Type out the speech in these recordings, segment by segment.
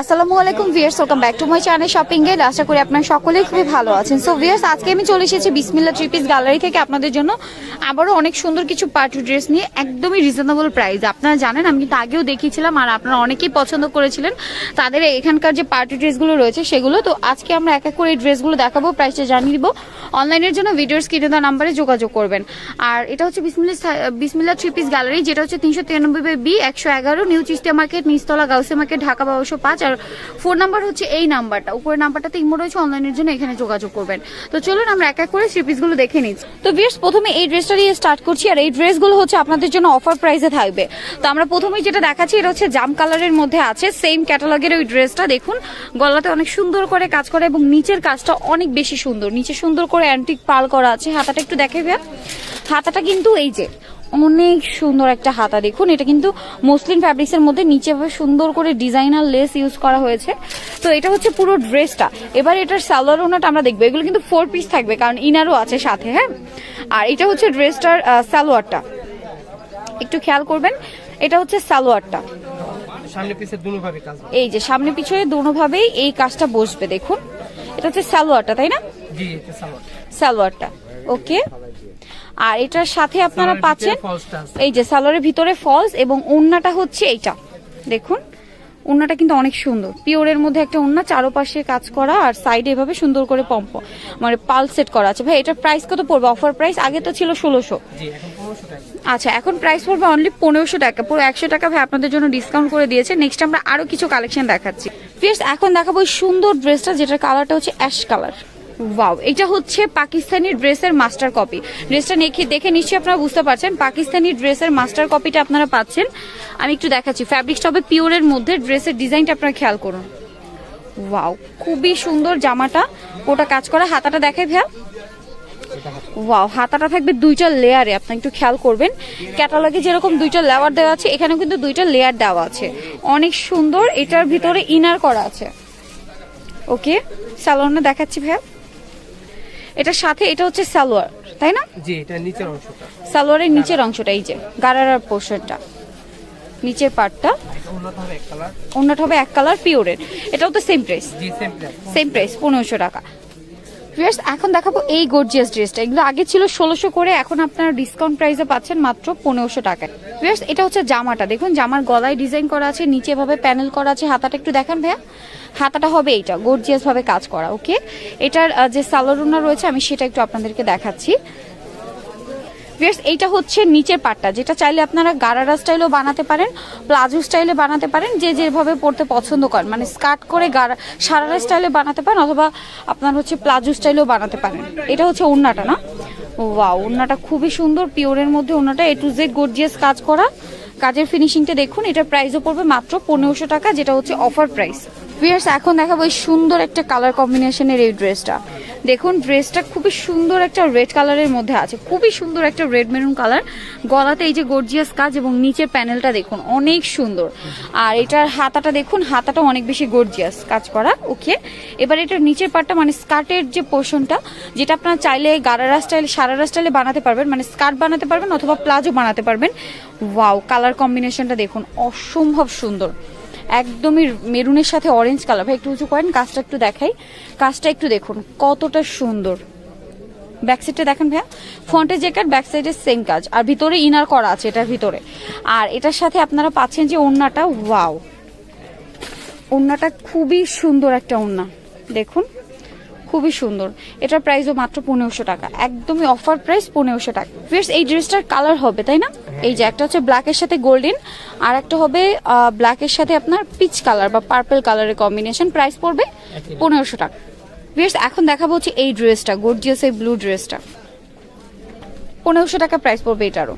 আসসালামু আলাইকুম viewers welcome back to my channel shopping guide আশা করি আপনারা সকলেই খুবই ভালো আছেন। সো ভিয়ার্স আজকে আমি চলে এসেছি বিসমিল্লা থ্রি পিস গ্যালারি থেকে আপনাদের জন্য। আবারও অনেক সুন্দর কিছু পার্টি ড্রেস নিয়ে, একদমই রিজনেবল প্রাইস আপনারা জানেন, আমি কিন্তু আগেও দেখিয়েছিলাম আর আপনারা অনেকেই পছন্দ করেছিলেন। তাদের এখানকার যে পার্টি ড্রেসগুলো রয়েছে সেগুলো। তো আজকে আমরা এক এক করে এই ড্রেসগুলো দেখাবো প্রাইসটা জানিয়ে দিব। অনলাইনের জন্য ভিডিওর স্ক্রিনে দেওয়া নাম্বারে যোগাযোগ করবেন। আর এটা হচ্ছে বিসমিল্লা বিসমিল্লা থ্রি পিস গ্যালারি যেটা হচ্ছে তিনশো তিরানব্বই বি একশো এগারো, নিউ চিস্টিয়া মার্কেট, নিচতলা গাউসে মার্কেট, ঢাকা বারোশো পাঁচ আর ফোন নাম্বার হচ্ছে এই নাম্বারটা। উপরের নাম্বারটাতে ইমো রয়েছে, অনলাইনের জন্য এখানে যোগাযোগ করবেন। তো চলুন, আমরা এক এক করে থ্রি দেখে নিচ্ছি তো বিয়ার্স প্রথমে এই ড্রেসটা দিয়ে স্টার্ট করছি, আর এই ড্রেসগুলো হচ্ছে আপনাদের জন্য অফার প্রাইসে থাকবে। তো আমরা প্রথমেই যেটা দেখাচ্ছি, এটা হচ্ছে জাম কালারের মধ্যে আছে সেম ক্যাটালগের ওই ড্রেসটা দেখুন, গলাতে অনেক সুন্দর করে কাজ করা এবং নিচের কাজটা অনেক বেশি সুন্দর। নিচে সুন্দর করে অ্যান্টিক পাল করা আছে। হাতাটা একটু দেখে হাতাটা কিন্তু এই যে অনেক সুন্দর একটা হাতা দেখুন। এটা কিন্তু মসলিন ফ্যাব্রিক্স এর মধ্যে নিচে ভাবে সুন্দর করে ডিজাইনার লেস ইউজ করা হয়েছে। তো এটা হচ্ছে পুরো ড্রেসটা এবার এটার সালোয়ার ওনাটা আমরা দেখব। এগুলো কিন্তু ফোর পিস থাকবে কারণ ইনারও আছে সাথে হ্যাঁ? আর এটা হচ্ছে ড্রেসটার সালোয়ারটা। একটু খেয়াল করবেন এটা হচ্ছে সালোয়ারটা। সামনে পিছে দুনো কাজ এই যে সামনে পিছনে দোনোভাবেই এই কাজটা বসবে দেখুন। এটা হচ্ছে সালোয়ারটা তাই না? জি সালোয়ারটা। ওকে। আর এটার সাথে আপনারা পাচ্ছেন। এই যে সালোয়ারের ভিতরে ফলস এবং ওন্নাটা হচ্ছে এইটা। দেখুন ওন্নাটা কিন্তু অনেক সুন্দর। পিওরের মধ্যে একটা ওন্না চারোপাশে কাজ করা আর সাইডে এভাবে সুন্দর করে পম্প মানে পাল সেট করা আছে। ভাই এটার প্রাইস কত পড়বে? অফার প্রাইস আগে তো ছিল ষোলোশো। আচ্ছা এখন প্রাইস পড়বে অনলি পনেরোশো টাকা। পুরো একশো টাকা ভাই আপনাদের জন্য ডিসকাউন্ট করে দিয়েছে। নেক্সট আমরা আরও কিছু কালেকশন দেখাচ্ছি। ফিয়ার্স এখন দেখাবো এই সুন্দর ড্রেসটা যেটার কালারটা হচ্ছে অ্যাশ কালার ওয়াও এটা হচ্ছে পাকিস্তানি ড্রেসের মাস্টার কপি ড্রেসটা দেখে দেখে নিশ্চয়ই আপনারা বুঝতে পারছেন, পাকিস্তানি ড্রেসের মাস্টার কপিটা আপনারা পাচ্ছেন। আমি একটু দেখাচ্ছি ফ্যাব্রিকটা হবে পিওরের মধ্যে ড্রেসের ডিজাইনটা আপনারা খেয়াল করুন। ওয়াও খুবই সুন্দর জামাটা, ওটা কাজ করা। হাতাটা দেখে ভাইয়া। ওয়াও হাতাটা থাকবে দুইটা লেয়ারে আপনি একটু খেয়াল করবেন। ক্যাটালগে যেরকম দুইটা লেয়ার দেওয়া আছে, এখানেও কিন্তু দুইটা লেয়ার দেওয়া আছে। অনেক সুন্দর, এটার ভিতরে ইনার করা আছে। ওকে সালোয়ারটা দেখাচ্ছি ভাইয়া। এটার সাথে এটা হচ্ছে সালোয়ার তাই না? জি এটা নিচের অংশটা। সালোয়ারের নিচের অংশটা এই যে গারারার পোর্শনটা। নিচের পার্টটা এটা হবে এক কালার। অন্যটা হবে এক কালার পিওরের এটাও তো সেম প্রাইস জি সেম প্রাইস সেম প্রাইস পনেরোশো টাকা। ভিউয়ার্স এখন দেখাবো এই গর্জিয়াস ড্রেসটা এগুলো আগে ছিল ষোলোশো করে, এখন আপনারা ডিসকাউন্ট প্রাইসে পাচ্ছেন মাত্র পনেরোশো টাকায়। ভিউয়ার্স এটা হচ্ছে জামাটা। দেখুন, জামার গলায় ডিজাইন করা আছে, নিচে এভাবে প্যানেল করা আছে। হাতাটা একটু দেখান ভাইয়া। হাতাটা হবে এইটা গর্জিয়াসভাবে কাজ করা ওকে এটার যে সালোরুনা রয়েছে, আমি সেটা একটু আপনাদেরকে দেখাচ্ছি। এইটা হচ্ছে নিচের পাটটা। যেটা চাইলে আপনারা গারারা স্টাইলও বানাতে পারেন, প্লাজো স্টাইলে বানাতে পারেন, যে যেভাবে পড়তে পছন্দ করেন। মানে স্কার্ট করে গারা সারারা স্টাইলে বানাতে পারেন, অথবা আপনার হচ্ছে প্লাজো স্টাইলেও বানাতে পারেন। এটা হচ্ছে ওড়নাটা, না? ওয়াও ওড়নাটা খুবই সুন্দর পিওরের মধ্যে ওড়নাটা এ টু জেড গর্জিয়াস কাজ করা। কাজের ফিনিশিংটা দেখুন, এটার প্রাইসও পড়বে মাত্র পনেরোশো টাকা, যেটা হচ্ছে অফার প্রাইস ভিয়ার্স এখন দেখাবো এই সুন্দর একটা কালার কম্বিনেশনের এই ড্রেসটা দেখুন ড্রেসটা খুবই সুন্দর একটা রেড কালারের মধ্যে আছে। খুবই সুন্দর একটা রেড মেরুন কালার গলাতে এই যে গর্জিয়াস কাজ এবং নিচের প্যানেলটা দেখুন, অনেক সুন্দর। আর এটার হাতাটা দেখুন, হাতাটা অনেক বেশি গর্জিয়াস কাজ করা। ওকে এবার এটার নিচের পার্টটা মানে স্কার্টের যে পোর্শনটা যেটা আপনারা চাইলে গারারা স্টাইল সারারা স্টাইলে বানাতে পারবেন মানে স্কার্ট বানাতে পারবেন অথবা প্লাজো বানাতে পারবেন। ওয়াও কালার কম্বিনেশনটা দেখুন, অসম্ভব সুন্দর। একদমই মেরুনের সাথে অরেঞ্জ কালার ভাই, একটু উঁচু করেন, কাজটা একটু দেখাই। কাজটা একটু দেখুন, কতটা সুন্দর। ব্যাক সাইডটা দেখেন ভাইয়া। ফ্রন্টে জ্যাকেট ব্যাক সাইডে সেম কাজ। আর ভিতরে ইনার করা আছে এটার ভিতরে। আর এটার সাথে আপনারা পাচ্ছেন যে ওড়নাটা ওয়াও ওড়নাটা খুবই সুন্দর একটা ওড়না। দেখুন। খুবই সুন্দর। এটার প্রাইসও মাত্র পনেরোশো টাকা। একদমই অফার প্রাইস পনেরোশো টাকা। ফিরস এই ড্রেসটার কালার হবে তাই না? এই যে একটা হচ্ছে ব্ল্যাকের সাথে গোল্ডেন আর একটা হবে ব্ল্যাকের সাথে আপনার পিচ কালার বা পার্পল কালারের কম্বিনেশন প্রাইস পড়বে পনেরোশো টাকা। ফিরস এখন দেখাবো হচ্ছে এই ড্রেসটা গর্জিয়াস এই ব্লু ড্রেসটা পনেরোশো টাকা প্রাইস পড়বে এটারও।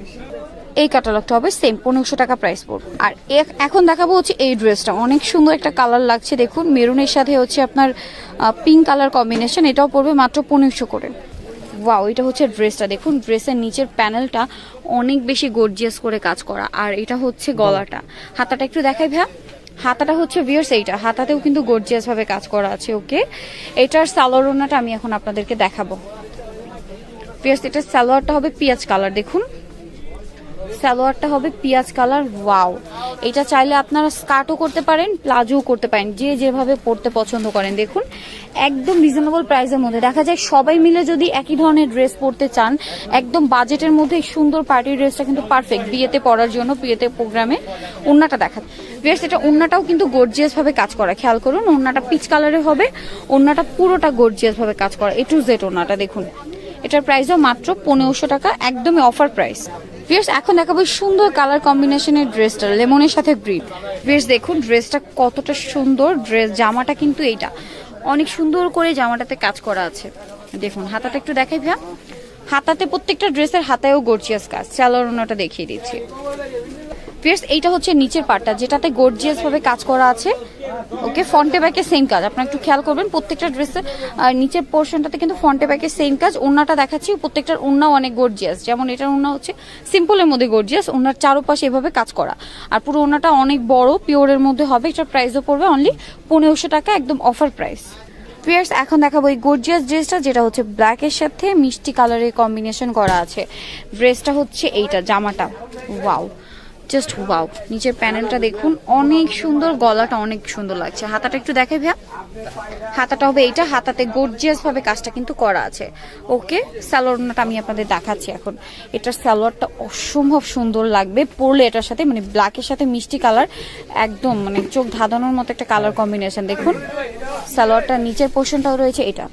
এই ক্যাটালগটা হবে সেম পনেরোশো টাকা প্রাইস পড়বে। আর এখন দেখাবো হচ্ছে এই ড্রেসটা অনেক সুন্দর একটা কালার লাগছে দেখুন। মেরুনের সাথে হচ্ছে আপনার পিঙ্ক কালার কম্বিনেশন এটাও পড়বে মাত্র পনেরোশো করে। ওয়াও এটা হচ্ছে ড্রেসটা দেখুন ড্রেসের নিচের প্যানেলটা অনেক বেশি গর্জিয়াস করে কাজ করা। আর এটা হচ্ছে গলাটা। হাতাটা একটু দেখাই ভাইয়া। হাতাটা হচ্ছে ভিয়ার্স এইটা। হাতাতেও কিন্তু গর্জিয়াস ভাবে কাজ করা আছে ওকে এটার সালোয়ারোনাটা আমি এখন আপনাদেরকে দেখাবো। পিয়াস এটার সালোয়ারটা হবে পিঁয়াজ কালার দেখুন। সালোয়ারটা হবে পিঁয়াজ কালার, ওয়াও। এটা চাইলে আপনারা স্কার্টও করতে পারেন, প্লাজোও করতে পারেন, যে যেভাবে পরতে পছন্দ করেন। দেখুন, একদম রিজনেবল প্রাইসের মধ্যে। দেখা যায় সবাই মিলে যদি একই ধরনের ড্রেস পরতে চান, একদম বাজেটের মধ্যে সুন্দর পার্টি ড্রেসটা কিন্তু পারফেক্ট বিয়েতে পরার জন্য, বিয়েতে প্রোগ্রামে ওন্নাটা দেখা। বেশ, এটা ওন্নাটাও কিন্তু গর্জিয়াস ভাবে কাজ করা। খেয়াল করুন, ওন্নাটা পিচ কালারের হবে, ওন্নাটা পুরোটা গর্জিয়াস ভাবে কাজ করা। এ টু জেড ওন্নাটা, দেখুন। এটার প্রাইসও মাত্র পনেরোশো টাকা, একদমই অফার প্রাইস ভিয়ার্স এখন দেখাবো সুন্দর কালার কম্বিনেশনের ড্রেসটা লেমনের সাথে গ্রিন ভিয়ার্স দেখুন ড্রেসটা কতটা সুন্দর ড্রেস জামাটা কিন্তু এইটা। অনেক সুন্দর করে জামাটাতে কাজ করা আছে। দেখুন, হাতাটা একটু দেখাই, ভাইয়া। হাতাতে প্রত্যেকটা ড্রেসের হাতায়ও গর্জিয়াস কাজ। চালোর ওনাটা দেখিয়ে দিচ্ছি। ফিয়ার্স এইটা হচ্ছে নিচের পার্টটা যেটাতে গর্জিয়াস ভাবে কাজ করা আছে। ওকে ফ্রন্টে ব্যাকে সেম কাজ। আপনারা একটু খেয়াল করবেন, প্রত্যেকটা ড্রেসের নিচের পোর্শনটাতে কিন্তু ফ্রন্টে ব্যাকে সেম কাজ। ওন্নাটা দেখাচ্ছি, প্রত্যেকটার ওন্নাও অনেক গর্জিয়াস যেমন এটার ওন্না হচ্ছে সিম্পলের মধ্যে গর্জিয়াস ওনার চারোপাশে এভাবে কাজ করা। আর পুরো ওন্নাটা অনেক বড় পিওরের মধ্যে হবে। এটার প্রাইসও পড়বে অনলি পনেরোশো টাকা, একদম অফার প্রাইস পিয়ার্স এখন দেখাবো এই গর্জিয়াস ড্রেসটা যেটা হচ্ছে ব্ল্যাকের সাথে মিষ্টি কালারের কম্বিনেশন করা আছে। ড্রেসটা হচ্ছে এইটা, জামাটা। ওয়াও জাস্ট ওয়াও নিচের প্যানেলটা দেখুন। অনেক সুন্দর, গলাটা অনেক সুন্দর লাগছে। হাতাটা একটু দেখে ভাইয়া। হাতাটা হবে এইটা, হাতাতে গর্জিয়াস ভাবে কাজটা কিন্তু করা আছে। ওকে স্যালোয়ারটা আমি আপনাদের দেখাচ্ছি এখন। এটার স্যালোয়ারটা অসম্ভব সুন্দর লাগবে। পরলে এটার সাথে মানে ব্ল্যাকের সাথে মিষ্টি কালার একদম মানে চোখ ধাঁধানোর মতো একটা কালার কম্বিনেশন দেখুন সালোয়ারটা নিচের পোর্শনটাও রয়েছে এটা।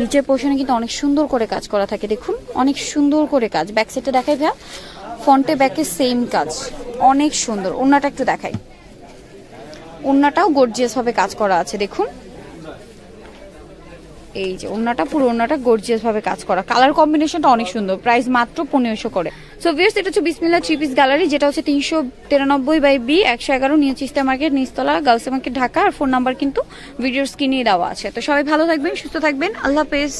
নিচের পোর্শনে কিন্তু অনেক সুন্দর করে কাজ করা থাকে। দেখুন, অনেক সুন্দর করে কাজ। ব্যাক সাইডে দেখাই ভাইয়া। ফ্রন্টে ব্যাকে সেম কাজ। অনেক সুন্দর। ওন্নাটা একটু দেখাই। ওন্নাটাও গর্জিয়াস ভাবে কাজ করা আছে, দেখুন। এই যে ওন্নাটা পুরো ওন্নাটা গর্জিয়াস ভাবে কাজ করা। কালার কম্বিনেশনটা অনেক সুন্দর। প্রাইস মাত্র পনেরোশো করে। সো ভিউর্স এটা হচ্ছে বিসমিল্লা থ্রি পিস গ্যালারি যেটা হচ্ছে তিনশো তিরানব্বই বাই বি একশো এগারো, নিউ চিস্তা মার্কেট, নিচতলা গার্লস মার্কেট ঢাকা। আর ফোন নাম্বার কিন্তু ভিডিওর স্ক্রিনে দেওয়া আছে। তো সবাই ভালো থাকবেন, সুস্থ থাকবেন। আল্লাহ হাফেজ।